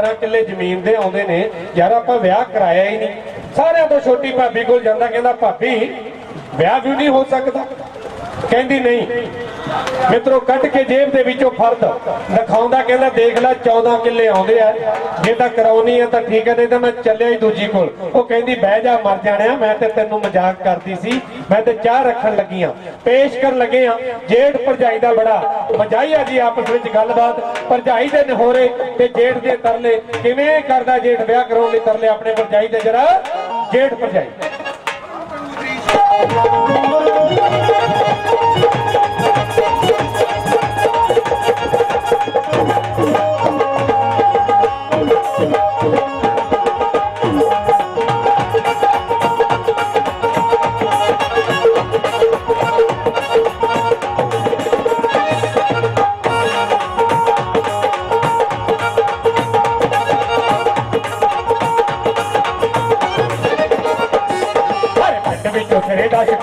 12 ਕਿੱਲੇ ਜ਼ਮੀਨ ਦੇ ਆਉਂਦੇ ਨੇ। ਯਾਰ ਆਪਾਂ ਵਿਆਹ ਕਰਾਇਆ ਹੀ ਨਹੀਂ। ਸਾਰਿਆਂ ਤੋਂ ਛੋਟੀ ਭਾਬੀ ਕੋਲ ਜਾਂਦਾ, ਕਹਿੰਦਾ, ਭਾਬੀ, ਵਿਆਹ ਵੀ ਨਹੀਂ ਹੋ ਸਕਦਾ? ਕਹਿੰਦੀ, ਨਹੀਂ। ਮਿੱਤਰੋ, ਕੱਢ ਕੇ ਜੇਬ ਦੇ ਵਿੱਚੋਂ ਫਰਦ ਦਿਖਾਉਂਦਾ ਕਹਿੰਦਾ, ਦੇਖ ਲੈ 14 ਕਿੱਲੇ ਆਉਂਦੇ ਆ। ਜੇ ਤਾਂ ਕਰਾਉਣੀ ਆ ਤਾਂ ਠੀਕ ਹੈ ਨਹੀਂ ਤਾਂ ਮੈਂ ਚੱਲਿਆ ਹੀ ਦੂਜੀ ਕੋਲ। ਉਹ ਕਹਿੰਦੀ, ਬਹਿ ਜਾ, ਮਰ ਜਾਣਿਆ, ਮੈਂ ਤੇ ਤੈਨੂੰ ਮਜ਼ਾਕ ਕਰਦੀ ਸੀ। ਮੈਂ ਤੇ ਚਾਹ ਰੱਖਣ ਲੱਗੀ ਆ। ਪੇਸ਼ ਕਰਨ ਲੱਗੇ ਆ। ਜੇਠ ਭਰਜਾਈ ਦਾ ਬੜਾ ਮਜਾਈ ਆ ਜੀ ਆਪਸ ਵਿੱਚ ਗੱਲਬਾਤ। ਭਰਜਾਈ ਦੇ ਨਹੋਰੇ ਤੇ ਜੇਠ ਦੇ ਤਰਲੇ। ਕਿਵੇਂ ਕਰਦਾ ਜੇਠ ਵਿਆਹ ਕਰਾਉਣ ਲਈ ਤਰਲੇ ਆਪਣੇ ਭਰਜਾਈ ਦੇ ਜਰਾ? ਜੇਠ ਭਰਜਾਈ।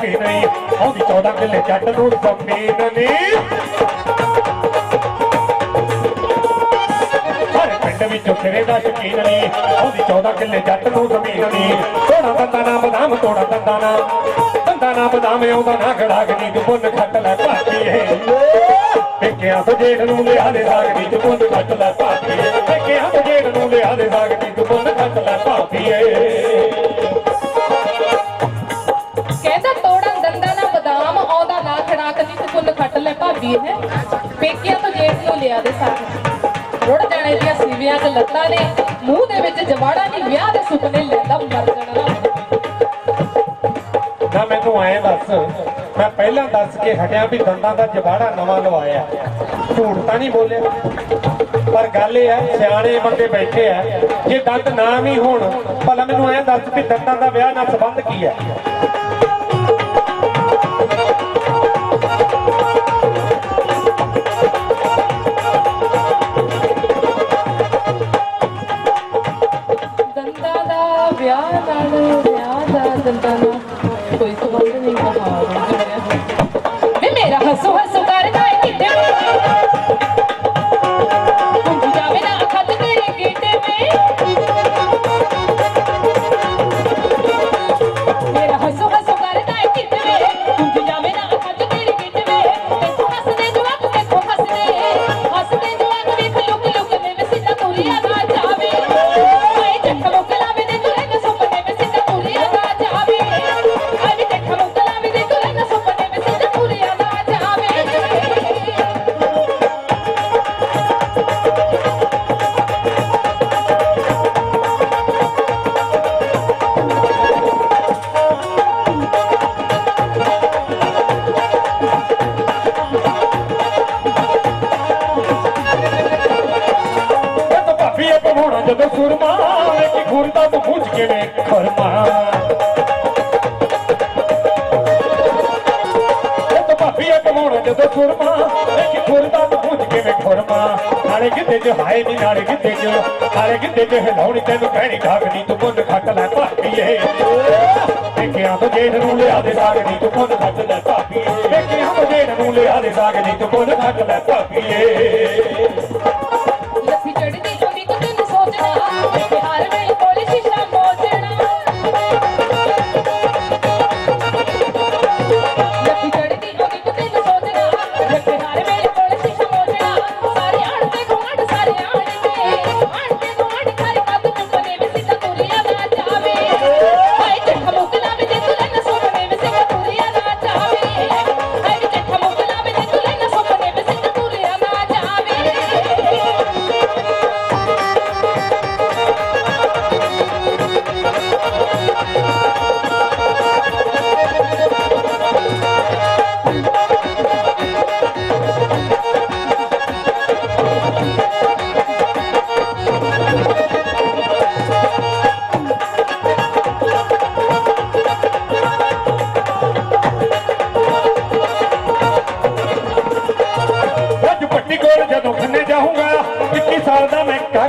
ਸਿਰੇ ਨਹੀਂ ਆਉਂਦੀ 14 ਕਿੱਲੇ ਜੱਟ ਨੂੰ ਜ਼ਮੀਨ ਨਹੀਂ। ਹਰ ਪਿੰਡ ਵਿੱਚ ਸਿਰੇ ਦਾ ਸ਼ਕੀਨ ਨਹੀਂ ਆਉਂਦੀ 14 ਕਿੱਲੇ ਜੱਟ ਨੂੰ ਜ਼ਮੀਨ ਨਹੀਂ। ਥੋੜਾ ਦੰਦਾ ਨਾ ਬਦਾਮ, ਤੋੜਾ ਦੰਦਾ ਨਾ। ਦੰਦਾ ਨਾ ਬਦਾਮ, ਆਉਂਦਾ ਨਾ ਖੜਾ ਗਨੀ ਤੂੰ ਖੱਟ ਲੈ ਭਾਪੀਏ ਪੇਕਿਆਂ ਤੋਂ ਜੇਠ ਨੂੰ ਲਿਆ ਦੇ ਸਾਗਨੀ ਤੂੰ ਪੁੰਨ ਖੱਟ ਲੈ ਭਾਪੀਏ ਪੇਕਿਆਂ ਤੋਂ ਜੇਠ ਨੂੰ ਲਿਆ ਦੇ ਸਾਗਨੀ ਤੂੰ ਖੱਟ ਲੈ ਪੇਕਿਆਂ ਤੋਂ ਜੇਠ ਨੂੰ ਲਿਆ ਦੇ ਸਾਥ। ਰੁੜ ਜਾਣੇ ਦੀਆਂ ਸੀਵੀਆਂ ਤੇ ਲੱਤਾਂ ਨੇ। ਮੂੰਹ ਦੇ ਵਿੱਚ ਜਵਾੜਾ ਨਹੀਂ, ਵਿਆਹ ਦੇ ਸੁਪਨੇ ਲੈਂਦਾ ਮਰ ਜਾਣਾ ਨਾ ਮੈਨੂੰ ਐਂ ਦੱਸ। ਮੈਂ ਪਹਿਲਾਂ ਦੱਸ ਕੇ ਹਟਿਆ ਵੀ ਦੰਦਾਂ ਦਾ ਜਵਾੜਾ ਨਵਾਂ ਲਵਾਇਆ। ਝੂਠ ਤਾਂ ਨਹੀਂ ਬੋਲਿਆ। ਪਰ ਗੱਲ ਇਹ ਹੈ, ਸਿਆਣੇ ਬੰਦੇ ਬੈਠੇ ਆ। ਜੇ ਦੰਦ ਨਾ ਵੀ ਹੋਣ, ਭਲਾ ਮੈਨੂੰ ਐਂ ਦੱਸ ਵੀ ਦੰਦਾਂ ਦਾ ਵਿਆਹ ਨਾਲ ਸੰਬੰਧ ਕੀ ਹੈ? ਵਿਆਹ ਨਾਲ ਵਿਆਹ ਦਾ ਦੰਦਾਂ ਨਾਲ ਕੋਈ ਸੰਬੰਧ ਨਹੀਂ ਕਹਾ ਵੇ ਮੇਰਾ ਹੱਸੋ ਹੱਸੋ ਖੁਰਦਾ ਤੂੰ ਪੁੱਛ ਕੇ ਵੇਖ ਜਦੋਂ ਸੁਰਮਾ ਵੇਖੀ ਖੁਰਦਾ ਤੂੰ ਪੁੱਛ ਕੇ ਨਾਲੇ ਕਿਤੇ ਚ ਹਾਏ ਨੀ, ਨਾਲੇ ਕਿਤੇ ਚ, ਨਾਲੇ ਕਿਤੇ ਚ ਹਿਲਾਉਣੀ ਤੈਨੂੰ ਕਹਿਣੀ ਠਾਕਣੀ ਤੂੰ ਪੁੰਨ ਖੱਟ ਲੈ ਭਾਬੀਏ। ਵੇਖਿਆ ਤੋਂ ਨੂੰ ਲਿਆ ਦੇ ਸਾਗਨੀ ਤੂੰ ਪੁੰਨ ਖੱਟ ਲੈ ਭਾਬੀਏ। ਵੇਖਿਆ ਤੋਂ ਨੂੰ ਲਿਆ ਦੇ ਸਾਗਨੀ ਤੂੰ ਪੁੰਨ ਖੱਟ ਲੈ ਭਾਬੀਏ।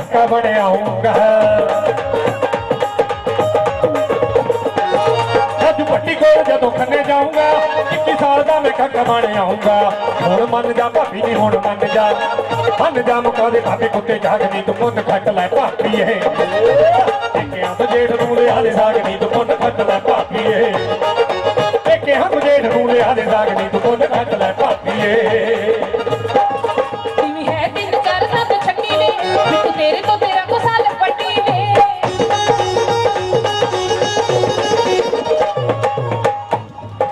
ਦਾ ਮੈਂ ਕਾਕਾ ਬਣਿਆਉਂਗਾ ਅੱਜ ਪੱਟੀ ਕੋਲ ਜਦੋਂ ਖੰਨੇ ਜਾਊਂਗਾ 21 ਸਾਲ ਦਾ ਮੈਂ ਕਾਕਾ ਬਣਿਆਉਂਗਾ ਹੁਣ ਮੰਨ ਜਾ ਭਾਬੀ ਨਹੀਂ ਹੁਣ ਮੰਨ ਜਾ। ਹਨ ਜਾ ਮੁਕਾ ਦੇ ਖਾਤੇ ਕੁੱਤੇ ਜਾਗਦੀ ਤੂੰ ਪੁੰਨ ਖੱਟ ਲੈ ਭਾਪੀਏ ਟਿਕਿਆਂ ਤੋਂ ਜੇਠ ਨੂੰ ਲਿਆ ਦੇ ਸਾਗਨੀ ਤੂੰ ਪੁੰਨ ਖੱਟ ਲੈ ਭਾਪੀਏ ਟਿਕਿਆਂ ਤੋਂ ਜੇਠ ਨੂੰ ਲਿਆ ਦੇ ਸਾਗਨੀ ਤੂੰ ਪੁੰਨ ਖੱਟ ਲੈ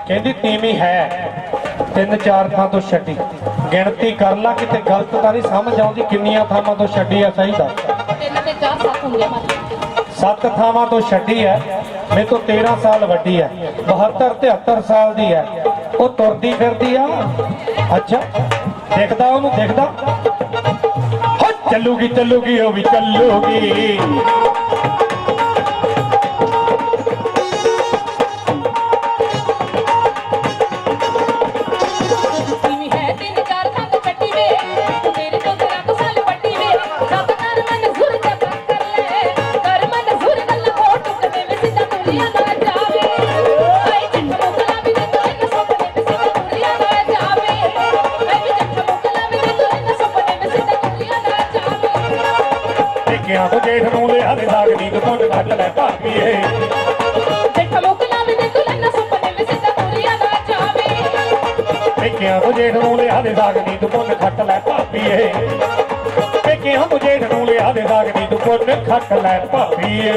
ਕਹਿੰਦੀ ਤੀਵੀਂ ਹੈ। ਤਿੰਨ ਚਾਰ ਥਾਂ ਤੋਂ ਛੱਡੀ। ਗਿਣਤੀ ਕਰ ਲਾ ਕਿਤੇ ਗਲਤ ਤਾਂ ਨਹੀਂ ਸਮਝ ਆਉਂਦੀ ਕਿੰਨੀਆਂ ਥਾਵਾਂ ਤੋਂ ਛੱਡੀ ਆ ਸਹੀ ਮਤਲਬ ਸੱਤ ਥਾਵਾਂ ਤੋਂ ਛੱਡੀ ਹੈ। ਮੇਰੇ ਤੋਂ 13 ਸਾਲ ਵੱਡੀ ਹੈ। 72 73 ਸਾਲ ਦੀ ਹੈ। ਉਹ ਤੁਰਦੀ ਫਿਰਦੀ ਆ। ਅੱਛਾ। ਦੇਖਦਾ ਉਹਨੂੰ ਦੇਖਦਾ। ਹੋ ਚੱਲੂਗੀ ਚੱਲੂਗੀ ਉਹ ਵੀ ਚੱਲੂਗੀ। ਟਿਕਿਆਂ ਤੋਂ ਜੇਠ ਨੂੰ ਲਿਆ ਦੇ ਸਾਗਨੀ ਤੂੰ ਪੁੰਨ ਕੱਟ ਲੈ ਭਾਪੀਏ ਵੀ ਤੇ ਜੇਠ ਨੂੰ ਲਿਆ ਦੇ ਸਾਗਨੀ ਤੂੰ ਪੁੰਨ ਖੱਟ ਲੈ ਭਾਪੀਏ ਟਿਕਿਆਂ ਤੋਂ ਜੇਠ ਨੂੰ ਲਿਆ ਦੇ ਸਾਗਨੀ ਤੂੰ ਪੁੰਨ ਖੱਟ ਲੈ ਭਾਪੀਏ